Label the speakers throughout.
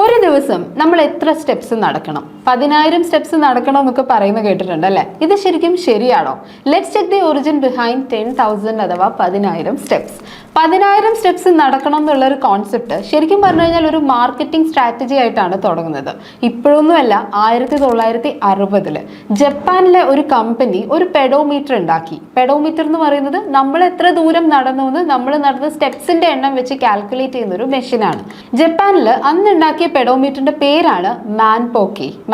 Speaker 1: ഒരു ദിവസം നമ്മൾ എത്ര സ്റ്റെപ്സ് നടക്കണം? പതിനായിരം സ്റ്റെപ്സ് നടക്കണം എന്നൊക്കെ പറയുന്നത് കേട്ടിട്ടുണ്ട് അല്ലേ? ഇത് ശരിക്കും ശരിയാണോ? Let's check the origin behind ten thousand അഥവാ പതിനായിരം സ്റ്റെപ്സ് പതിനായിരം സ്റ്റെപ്സ് നടക്കണം എന്നുള്ള ഒരു കോൺസെപ്റ്റ് ശരിക്കും പറഞ്ഞു കഴിഞ്ഞാൽ ഒരു മാർക്കറ്റിംഗ് സ്ട്രാറ്റജി ആയിട്ടാണ് തുടങ്ങുന്നത്. ഇപ്പോഴൊന്നുമല്ല ആയിരത്തി തൊള്ളായിരത്തി അറുപതിൽ ജപ്പാനിലെ ഒരു കമ്പനി ഒരു പെഡോമീറ്റർ ഉണ്ടാക്കി. പെഡോമീറ്റർ എന്ന് പറയുന്നത് നമ്മൾ എത്ര ദൂരം നടന്നു എന്ന് നമ്മൾ നടന്ന സ്റ്റെപ്സിന്റെ എണ്ണം വെച്ച് കാൽക്കുലേറ്റ് ചെയ്യുന്ന ഒരു മെഷീനാണ് ജപ്പാനിൽ അന്ന് ഉണ്ടാക്കിയ പെഡോമീറ്ററിന്റെ പേരാണ്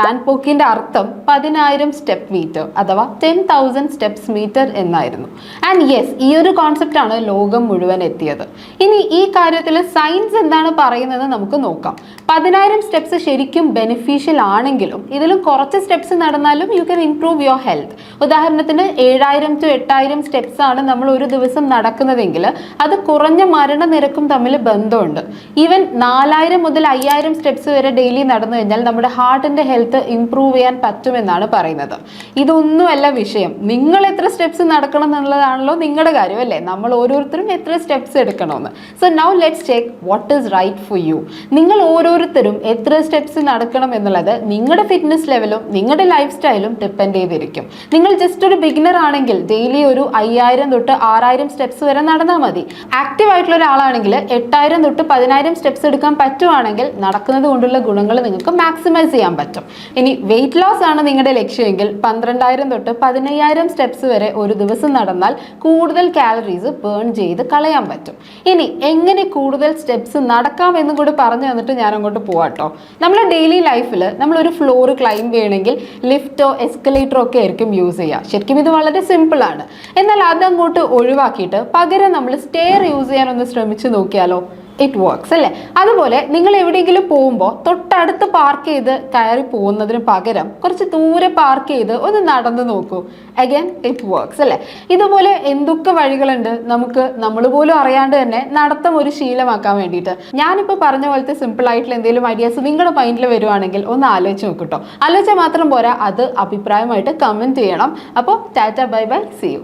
Speaker 1: മാൻപോക്കി മാൻപോക്കിന്റെ അർത്ഥം പതിനായിരം സ്റ്റെപ്പ് മീറ്റർ അഥവാ ടെൻ തൗസൻഡ് സ്റ്റെപ്സ് മീറ്റർ എന്നായിരുന്നു. ആൻഡ് യെസ് ഈ ഒരു കോൺസെപ്റ്റ് ആണ് ലോകം മുഴുവൻ എത്തിയത്. ഇനി ഈ കാര്യത്തിൽ സയൻസ് എന്താണ് പറയുന്നത് നമുക്ക് നോക്കാം. പതിനായിരം സ്റ്റെപ്സ് ശരിക്കും ബെനിഫിഷ്യൽ ആണെങ്കിലും ഇതിലും കുറച്ച് സ്റ്റെപ്സ് നടന്നാലും you can improve your health ഉദാഹരണത്തിന് ഏഴായിരം ടു എട്ടായിരം സ്റ്റെപ്സ് ആണ് നമ്മൾ ഒരു ദിവസം നടക്കുന്നതെങ്കിൽ അത് കുറഞ്ഞ മരണനിരക്കും തമ്മിൽ ബന്ധമുണ്ട്. ഈവൻ നാലായിരം മുതൽ അയ്യായിരം സ്റ്റെപ്സ് വരെ ഡെയിലി നടന്നു കഴിഞ്ഞാൽ നമ്മുടെ ഹാർട്ടിന്റെ ഹെൽത്ത് ഇംപ്രൂവ് ചെയ്യാൻ പറ്റുമെന്നാണ് പറയുന്നത്. ഇതൊന്നുമല്ല വിഷയം. നിങ്ങൾ എത്ര സ്റ്റെപ്സ് നടക്കണം എന്നുള്ളതാണല്ലോ നിങ്ങളുടെ കാര്യം അല്ലേ? നമ്മൾ ഓരോരുത്തരും എത്ര സ്റ്റെപ്സ് എടുക്കണമെന്ന്. So now let's check what is right for you നിങ്ങൾ ഓരോരുത്തരും എത്ര സ്റ്റെപ്സ് നടക്കണം എന്നുള്ളത് നിങ്ങളുടെ ഫിറ്റ്നസ് ലെവലും നിങ്ങളുടെ ലൈഫ് സ്റ്റൈലും ഡിപ്പെൻഡ് ചെയ്തിരിക്കും. നിങ്ങൾ ജസ്റ്റ് ഒരു ബിഗിനർ ആണെങ്കിൽ ഡെയിലി ഒരു അയ്യായിരം തൊട്ട് ആറായിരം സ്റ്റെപ്സ് വരെ നടന്നാൽ മതി. ആക്റ്റീവ് ആയിട്ടുള്ള ഒരാളാണെങ്കിൽ എട്ടായിരം തൊട്ട് പതിനായിരം സ്റ്റെപ്സ് എടുക്കാൻ പറ്റുവാണെങ്കിൽ നടക്കുന്നത് കൊണ്ടുള്ള ഗുണങ്ങൾ നിങ്ങൾക്ക് മാക്സിമൈസ് ചെയ്യാൻ പറ്റും. ഇനി വെയിറ്റ് ലോസ് ആണ് നിങ്ങളുടെ ലക്ഷ്യമെങ്കിൽ പന്ത്രണ്ടായിരം തൊട്ട് പതിനയ്യായിരം സ്റ്റെപ്സ് വരെ ഒരു ദിവസം നടന്നാൽ കൂടുതൽ കാലറീസ് ബേൺ ചെയ്ത് കളയാൻ പറ്റും. ഇനി എങ്ങനെ കൂടുതൽ സ്റ്റെപ്സ് നടക്കാം എന്നും കൂടി പറഞ്ഞു തന്നിട്ട് ഞാൻ അങ്ങോട്ട് പോവാട്ടോ നമ്മൾ ഡെയിലി ലൈഫിൽ നമ്മൾ ഒരു ഫ്ലോർ ക്ലൈംബ് ചെയ്യണമെങ്കിൽ ലിഫ്റ്റോ എസ്കലേറ്ററോ ഒക്കെ ആയിരിക്കും യൂസ് ചെയ്യുക ശരിക്കും ഇത് വളരെ സിമ്പിൾ ആണ്. എന്നാൽ അതങ്ങോട്ട് ഒഴിവാക്കിയിട്ട് പകരം നമ്മൾ സ്റ്റെയർ യൂസ് ചെയ്യാനൊന്ന് ശ്രമിച്ചു നോക്കിയാലോ? ഇറ്റ് വർക്ക്സ് അല്ലേ? അതുപോലെ നിങ്ങൾ എവിടെയെങ്കിലും പോകുമ്പോൾ തൊട്ടടുത്ത് പാർക്ക് ചെയ്ത് കയറി പോകുന്നതിന് പകരം കുറച്ച് ദൂരെ പാർക്ക് ചെയ്ത് ഒന്ന് നടന്നു നോക്കൂ. അഗൈൻ ഇറ്റ് വർക്ക്സ് അല്ലേ? ഇതുപോലെ എന്തൊക്കെ വഴികളുണ്ട് നമുക്ക് നമ്മൾ പോലും അറിയാണ്ട് തന്നെ നടത്തം ഒരു ശീലമാക്കാൻ വേണ്ടിയിട്ട്. ഞാനിപ്പോൾ പറഞ്ഞ പോലത്തെ സിമ്പിൾ ആയിട്ടുള്ള എന്തെങ്കിലും ഐഡിയാസ് നിങ്ങളുടെ മൈൻഡിൽ വരുവാണെങ്കിൽ ഒന്ന് ആലോചിച്ച് നോക്കൂട്ടോ. ആലോചിച്ചാൽ മാത്രം പോരാ അത് അഭിപ്രായമായിട്ട് കമന്റ് ചെയ്യണം. അപ്പോൾ tata bye bye see you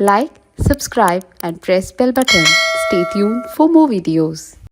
Speaker 1: like subscribe, and press bell button. Stay tuned for more videos.